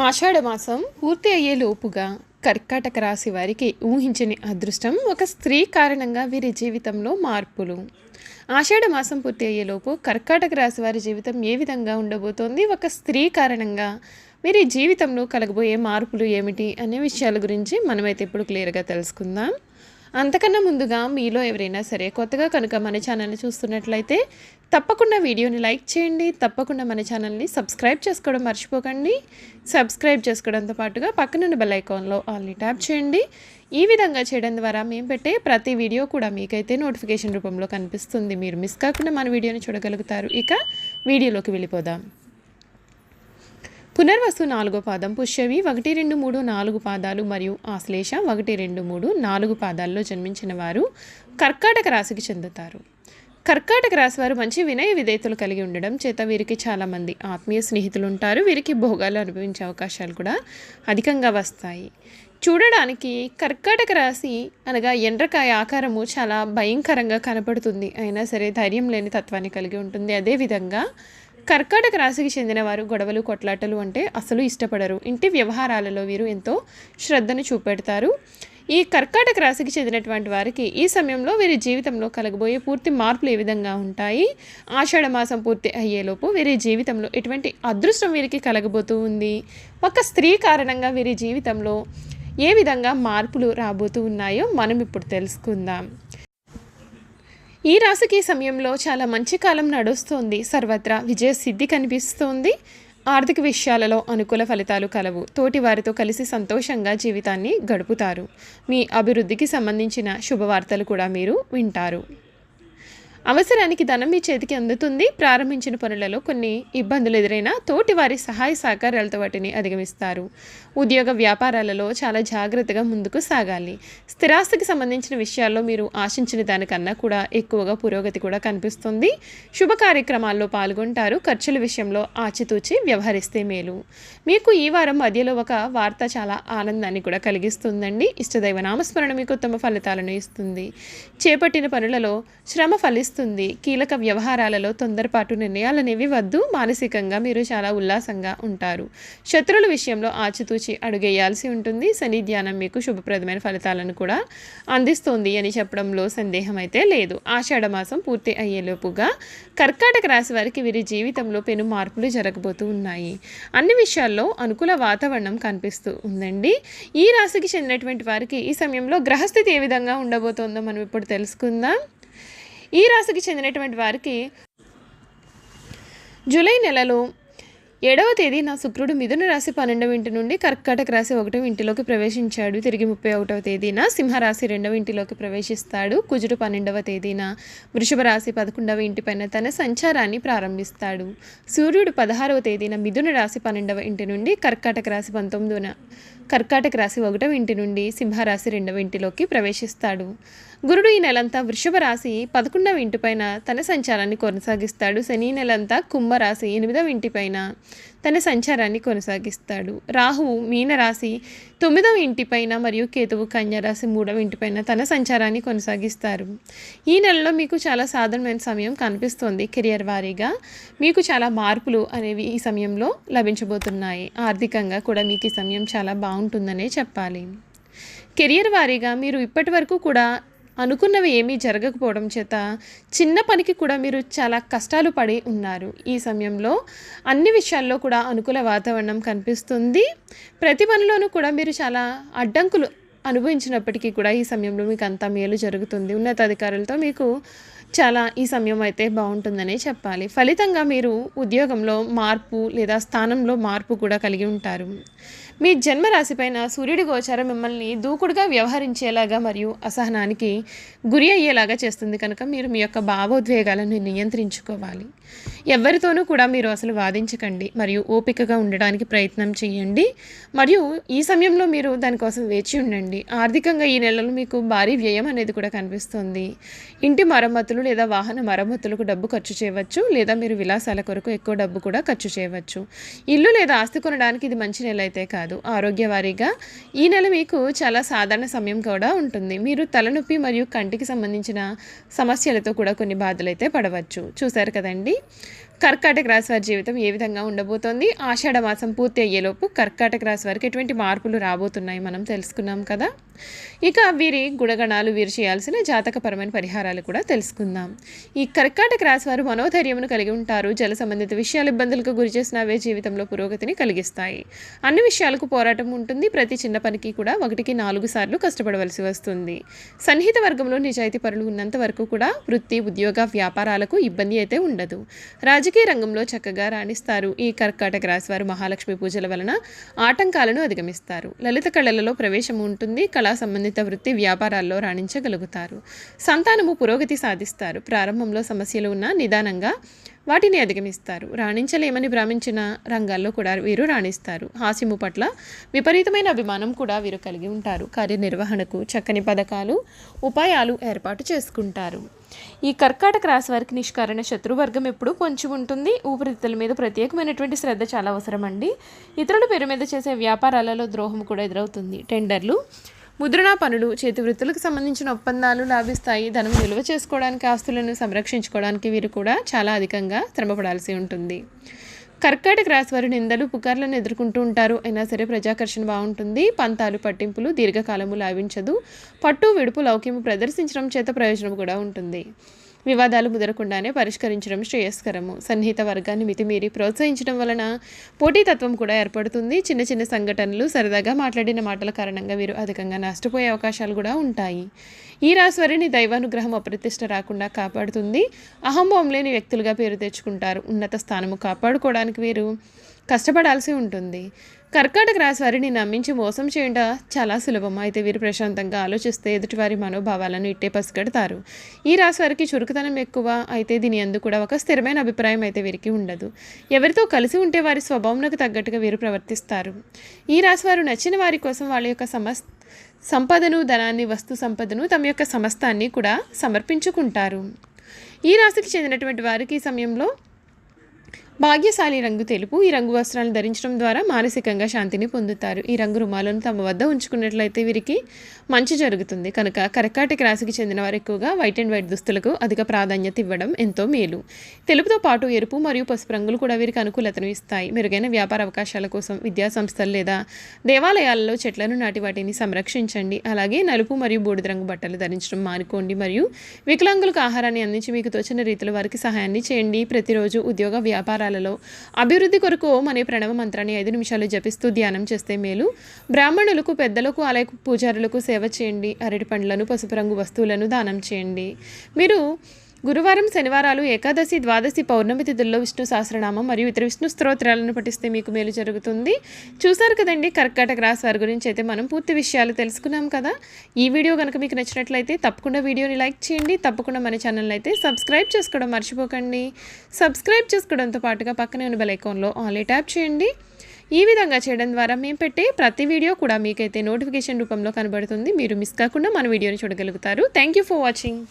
ఆషాఢ మాసం పూర్తి అయ్యే లోపుగా కర్కాటక రాశి వారికి ఊహించని అదృష్టం ఒక స్త్రీ కారణంగా వీరి జీవితంలో మార్పులు. ఆషాఢ మాసం పూర్తి అయ్యేలోపు కర్కాటక రాశి వారి జీవితం ఏ విధంగా ఉండబోతోంది? ఒక స్త్రీ కారణంగా వీరి జీవితంలో కలగబోయే మార్పులు ఏమిటి? అనే విషయాల గురించి మనమైతే ఇప్పుడు క్లియర్గా తెలుసుకుందాం. అంతకన్నా ముందుగా మీలో ఎవరైనా సరే కొత్తగా కనుక మన ఛానల్ని చూస్తున్నట్లయితే తప్పకుండా వీడియోని లైక్ చేయండి తప్పకుండా మన ఛానల్ని సబ్స్క్రైబ్ చేసుకోవడం మర్చిపోకండి. సబ్స్క్రైబ్ చేసుకోవడంతో పాటుగా పక్కనున్న బెల్ ఐకాన్లో ఆల్ని ట్యాప్ చేయండి. ఈ విధంగా చేయడం ద్వారా మేము పెట్టే ప్రతి వీడియో కూడా మీకైతే నోటిఫికేషన్ రూపంలో కనిపిస్తుంది. మీరు మిస్ కాకుండా మన వీడియోని చూడగలుగుతారు. ఇక వీడియోలోకి వెళ్ళిపోదాం. పునర్వసు నాలుగో పాదం పుష్యవి ఒకటి రెండు మూడు నాలుగు పాదాలు మరియు ఆశ్లేష ఒకటి రెండు మూడు నాలుగు పాదాల్లో జన్మించిన వారు కర్కాటక రాశికి చెందుతారు. కర్కాటక రాశి వారు మంచి వినయ విధేయతలు కలిగి ఉండడం చేత వీరికి చాలామంది ఆత్మీయ స్నేహితులు ఉంటారు. వీరికి భోగాలు అనుభవించే అవకాశాలు కూడా అధికంగా వస్తాయి. చూడడానికి కర్కాటక రాశి అనగా ఎండ్రకాయ ఆకారము చాలా భయంకరంగా కనపడుతుంది. అయినా సరే ధైర్యం లేని తత్వాన్ని కలిగి ఉంటుంది. అదేవిధంగా కర్కాటక రాశికి చెందిన వారు గొడవలు కొట్లాటలు అంటే అసలు ఇష్టపడరు. ఇంటి వ్యవహారాలలో వీరు ఎంతో శ్రద్ధను చూపెడతారు. ఈ కర్కాటక రాశికి చెందినటువంటి వారికి ఈ సమయంలో వీరి జీవితంలో కలగబోయే పూర్తి మార్పులు ఏ విధంగా ఉంటాయి? ఆషాఢ మాసం పూర్తి అయ్యేలోపు వీరి జీవితంలో ఎటువంటి అదృష్టం వీరికి కలగబోతూ ఉంది? ఒక స్త్రీ కారణంగా వీరి జీవితంలో ఏ విధంగా మార్పులు రాబోతూ ఉన్నాయో మనం ఇప్పుడు తెలుసుకుందాం. ఈ రాశికి సమయంలో చాలా మంచి కాలం నడుస్తోంది. సర్వత్రా విజయ సిద్ధి కనిపిస్తోంది. ఆర్థిక విషయాలలో అనుకూల ఫలితాలు కలవు. తోటి వారితో కలిసి సంతోషంగా జీవితాన్ని గడుపుతారు. మీ అభివృద్ధికి సంబంధించిన శుభవార్తలు కూడా మీరు వింటారు. అవసరానికి ధనం మీ చేతికి అందుతుంది. ప్రారంభించిన పనులలో కొన్ని ఇబ్బందులు ఎదురైనా తోటి వారి సహాయ సహకారాలతో వాటిని అధిగమిస్తారు. ఉద్యోగ వ్యాపారాలలో చాలా జాగ్రత్తగా ముందుకు సాగాలి. స్థిరాస్తికి సంబంధించిన విషయాల్లో మీరు ఆశించిన దానికన్నా కూడా ఎక్కువగా పురోగతి కూడా కనిపిస్తుంది. శుభ కార్యక్రమాల్లో పాల్గొంటారు. ఖర్చుల విషయంలో ఆచితూచి వ్యవహరిస్తే మేలు. మీకు ఈ వారం మధ్యలో ఒక వార్త చాలా ఆనందాన్ని కూడా కలిగిస్తుందండి. ఇష్టదైవ నామస్మరణ మీకు ఉత్తమ ఫలితాలను ఇస్తుంది. చేపట్టిన పనులలో శ్రమ ఫలిస్తుంది కీలక వ్యవహారాలలో తొందరపాటు నిర్ణయాలనేవి వద్దు. మానసికంగా మీరు చాలా ఉల్లాసంగా ఉంటారు. శత్రువుల విషయంలో ఆచితూచి అడుగేయాల్సి ఉంటుంది. శని ధ్యానం మీకు శుభప్రదమైన ఫలితాలను కూడా అందిస్తుంది అని చెప్పడంలో సందేహం అయితే లేదు. ఆషాఢ మాసం పూర్తి అయ్యేలోపుగా కర్కాటక రాశి వారికి వీరి జీవితంలో పెను మార్పులు జరగబోతూ ఉన్నాయి. అన్ని విషయాల్లో అనుకూల వాతావరణం కనిపిస్తూ ఉందండి. ఈ రాశికి చెందినటువంటి వారికి ఈ సమయంలో గ్రహస్థితి ఏ విధంగా ఉండబోతోందో మనం ఇప్పుడు తెలుసుకుందాం. ఈ రాశికి చెందినటువంటి వారికి జూలై నెలలో ఏడవ తేదీన శుక్రుడు మిథున రాశి పన్నెండవ ఇంటి నుండి కర్కాటక రాశి ఒకటవ ఇంటిలోకి ప్రవేశించాడు. తిరిగి ముప్పై ఒకటవ తేదీన సింహరాశి రెండవ ఇంటిలోకి ప్రవేశిస్తాడు. కుజుడు పన్నెండవ తేదీన వృషభ రాశి పదకొండవ ఇంటిపైన తన సంచారాన్ని ప్రారంభిస్తాడు. సూర్యుడు పదహారవ తేదీన మిథున రాశి పన్నెండవ ఇంటి నుండి కర్కాటక రాశి పంతొమ్మిదిన కర్కాటక రాశి ఒకటవ ఇంటి నుండి సింహరాశి రెండవ ఇంటిలోకి ప్రవేశిస్తాడు. గురుడు ఈ నెలంతా వృషభ రాశి పదకొండవ ఇంటిపైన తన సంచారాన్ని కొనసాగిస్తాడు. శని నెలంతా కుంభరాశి ఎనిమిదవ ఇంటిపైన తన సంచారాన్ని కొనసాగిస్తాడు. రాహువు మీనరాశి తొమ్మిదవ ఇంటిపైన మరియు కేతువు కన్యరాశి మూడవ ఇంటిపైన తన సంచారాన్ని కొనసాగిస్తారు. ఈ నెలలో మీకు చాలా సాధారణమైన సమయం కనిపిస్తోంది కెరియర్ వారీగా. మీకు చాలా మార్పులు అనేవి ఈ సమయంలో లభించబోతున్నాయి. ఆర్థికంగా కూడా మీకు ఈ సమయం చాలా బాగుంటుందనే చెప్పాలి. కెరియర్ వారీగా మీరు ఇప్పటి వరకు కూడా అనుకున్నవి ఏమీ జరగకపోవడం చేత చిన్న పనికి కూడా మీరు చాలా కష్టాలు పడి ఉన్నారు. ఈ సమయంలో అన్ని విషయాల్లో కూడా అనుకూల వాతావరణం కనిపిస్తుంది. ప్రతి పనిలోనూ కూడా మీరు చాలా అడ్డంకులు అనుభవించినప్పటికీ కూడా ఈ సమయంలో మీకు అంతా మేలు జరుగుతుంది. ఉన్నతాధికారులతో మీకు చాలా ఈ సమయం అయితే బాగుంటుందనే చెప్పాలి. ఫలితంగా మీరు ఉద్యోగంలో మార్పు లేదా స్థానంలో మార్పు కూడా కలిగి ఉంటారు. మీ జన్మరాశిపైన సూర్యుడి గోచారం మిమ్మల్ని దూకుడుగా వ్యవహరించేలాగా మరియు అసహనానికి గురి అయ్యేలాగా చేస్తుంది కనుక మీరు మీ యొక్క భావోద్వేగాలను నియంత్రించుకోవాలి. ఎవరితోనూ కూడా మీరు అసలు వాదించకండి మరియు ఓపికగా ఉండడానికి ప్రయత్నం చేయండి మరియు ఈ సమయంలో మీరు దానికోసం వేచి ఉండండి. ఆర్థికంగా ఈ నెలలో మీకు భారీ వ్యయం అనేది కూడా కనిపిస్తుంది. ఇంటి మరమ్మతులు లేదా వాహన మరమ్మతులకు డబ్బు ఖర్చు చేయవచ్చు లేదా మీరు విలాసాల కొరకు ఎక్కువ డబ్బు కూడా ఖర్చు చేయవచ్చు. ఇల్లు లేదా ఆస్తి కొనడానికి ఇది మంచి నెల అయితే కాదు. ఆరోగ్యవారీగా. ఈ నెల మీకు చాలా సాధారణ సమయం కూడా ఉంటుంది. మీరు తలనొప్పి మరియు కంటికి సంబంధించిన సమస్యలతో కూడా కొన్ని బాధలు అయితే పడవచ్చు. చూశారు కదండి? కర్కాటక రాశి వారి జీవితం ఏ విధంగా ఉండబోతోంది? ఆషాఢ మాసం పూర్తి అయ్యేలోపు కర్కాటక రాశి వారికి ఎటువంటి మార్పులు రాబోతున్నాయి మనం తెలుసుకున్నాం కదా? ఇక వీరి గుణగణాలు వీరు చేయాల్సిన జాతకపరమైన పరిహారాలు కూడా తెలుసుకుందాం. ఈ కర్కాటక రాశి వారు మనోధైర్యమును కలిగి ఉంటారు. జల సంబంధిత విషయాలు ఇబ్బందులకు గురి చేసిన అవే జీవితంలో పురోగతిని కలిగిస్తాయి. అన్ని విషయాలకు పోరాటం ఉంటుంది. ప్రతి చిన్న పనికి కూడా ఒకటికి నాలుగు సార్లు కష్టపడవలసి వస్తుంది. సన్నిహిత వర్గంలో నిజాయితీ పరులు ఉన్నంత వరకు కూడా వృత్తి ఉద్యోగ వ్యాపారాలకు ఇబ్బంది అయితే ఉండదు. రాజకీయ రంగంలో చక్కగా రాణిస్తారు. ఈ కర్కాటక రాశివారు మహాలక్ష్మి పూజల వలన ఆటంకాలను అధిగమిస్తారు. లలిత కళలలో ప్రవేశం ఉంటుంది. కళా సంబంధిత వృత్తి వ్యాపారాల్లో రాణించగలుగుతారు. సంతానము పురోగతి సాధిస్తారు. ప్రారంభంలో సమస్యలు ఉన్నా నిదానంగా వాటిని అధిగమిస్తారు. రాణించలేమని భ్రమించిన రంగాల్లో కూడా వీరు రాణిస్తారు. హాస్యము పట్ల విపరీతమైన అభిమానం కూడా వీరు కలిగి ఉంటారు. కార్యనిర్వహణకు చక్కని పథకాలు ఉపాయాలు ఏర్పాటు చేసుకుంటారు. ఈ కర్కాటక రాశి వారికి నిష్కారణ శత్రువర్గం ఎప్పుడూ పొంచి ఉంటుంది. ఊపిరితిత్తుల మీద ప్రత్యేకమైనటువంటి శ్రద్ధ చాలా అవసరం అండి ఇతరుల పేరు మీద చేసే వ్యాపారాలలో ద్రోహం కూడా ఎదురవుతుంది. టెండర్లు ముద్రణా పనులు చేతి వృత్తులకు సంబంధించిన ఒప్పందాలు లాభిస్తాయి. ధనం నిల్వ చేసుకోవడానికి ఆస్తులను సంరక్షించుకోవడానికి వీరు కూడా చాలా అధికంగా శ్రమపడాల్సి ఉంటుంది. కర్కాటక రాశి వారు నిందలు పుకార్లను ఎదుర్కొంటూ ఉంటారు. అయినా సరే ప్రజాకర్షణ బాగుంటుంది. పంతాలు పట్టింపులు దీర్ఘకాలము లాభించదు. పట్టు విడుపు లౌక్యము ప్రదర్శించడం చేత ప్రయోజనం కూడా ఉంటుంది. వివాదాలు ముదరకుండానే పరిష్కరించడం శ్రేయస్కరము. సన్నిహిత వర్గాన్ని మితిమీరి ప్రోత్సహించడం వలన పోటీతత్వం కూడా ఏర్పడుతుంది. చిన్న చిన్న సంఘటనలు సరదాగా మాట్లాడిన మాటల కారణంగా వీరు అధికంగా నష్టపోయే అవకాశాలు కూడా ఉంటాయి. ఈ రాశివారిని దైవానుగ్రహం అప్రతిష్ట రాకుండా కాపాడుతుంది. అహంభవం లేని వ్యక్తులుగా పేరు తెచ్చుకుంటారు. ఉన్నత స్థానము కాపాడుకోవడానికి వీరు కష్టపడాల్సి ఉంటుంది. కర్కాటక రాశి వారిని నమ్మించి మోసం చేయడం చాలా సులభం. అయితే వీరు ప్రశాంతంగా ఆలోచిస్తే ఎదుటివారి మనోభావాలను ఇట్టే పసిగడతారు. ఈ రాశి వారికి చురుకుతనం ఎక్కువ అయితే దీని అందు కూడా ఒక స్థిరమైన అభిప్రాయం అయితే వీరికి ఉండదు. ఎవరితో కలిసి ఉంటే వారి స్వభావంకు తగ్గట్టుగా వీరు ప్రవర్తిస్తారు. ఈ రాశి వారు నచ్చిన వారి కోసం వాళ్ళ యొక్క సమస్ సంపదను ధనాన్ని వస్తు సంపదను తమ యొక్క సమస్తాన్ని కూడా సమర్పించుకుంటారు. ఈ రాశికి చెందినటువంటి వారికి ఈ సమయంలో భాగ్యశాలి రంగు తెలుపు ఈ రంగు వస్త్రాలను ధరించడం ద్వారా మానసికంగా శాంతిని పొందుతారు. ఈ రంగు రుమాలను తమ వద్ద ఉంచుకున్నట్లయితే వీరికి మంచి జరుగుతుంది. కనుక కర్కాటక రాశికి చెందిన వారు ఎక్కువగా వైట్ అండ్ వైట్ దుస్తులకు అధిక ప్రాధాన్యత ఇవ్వడం ఎంతో మేలు. తెలుపుతో పాటు ఎరుపు మరియు పసుపు రంగులు కూడా వీరికి అనుకూలతను ఇస్తాయి. మెరుగైన వ్యాపార అవకాశాల కోసం విద్యా సంస్థలు లేదా దేవాలయాలలో చెట్లను నాటి వాటిని సంరక్షించండి. అలాగే నలుపు మరియు బూడిద రంగు బట్టలు ధరించడం మానుకోండి మరియు వికలాంగులకు ఆహారాన్ని అందించి మీకు తోచిన రీతిలో వారికి సహాయాన్ని చేయండి. ప్రతిరోజు ఉద్యోగ వ్యాపారాలలో అభివృద్ధి కొరకు ఓం అనే ప్రణవ మంత్రాన్ని ఐదు నిమిషాలు జపిస్తూ ధ్యానం చేస్తే మేలు. బ్రాహ్మణులకు పెద్దలకు ఆలయ పూజారులకు సేవ చేయండి. అరటి పండ్లను పసుపు రంగు వస్తువులను దానం చేయండి. మీరు గురువారం శనివారాలు ఏకాదశి ద్వాదశి పౌర్ణమి తిథుల్లో విష్ణు సహస్రనామం మరియు ఇతర విష్ణు స్తోత్రాలను పఠిస్తే మీకు మేలు జరుగుతుంది. చూసారు కదండి కర్కాటక రాశి వారి గురించి అయితే మనం పూర్తి విషయాలు తెలుసుకున్నాం కదా. ఈ వీడియో కనుక మీకు నచ్చినట్లయితే తప్పకుండా వీడియోని లైక్ చేయండి. తప్పకుండా మన ఛానల్ అయితే సబ్స్క్రైబ్ చేసుకోవడం మర్చిపోకండి. సబ్స్క్రైబ్ చేసుకోవడంతో పాటుగా పక్కనే ఉన్న బెల్ ఐకాన్లో ఆన్లీ ట్యాప్ చేయండి. ఈ విధంగా చేయడం ద్వారా మేము పెట్టే ప్రతి వీడియో కూడా మీకైతే నోటిఫికేషన్ రూపంలో కనబడుతుంది. మీరు మిస్ కాకుండా మన వీడియోని చూడగలుగుతారు. Thank you for watching.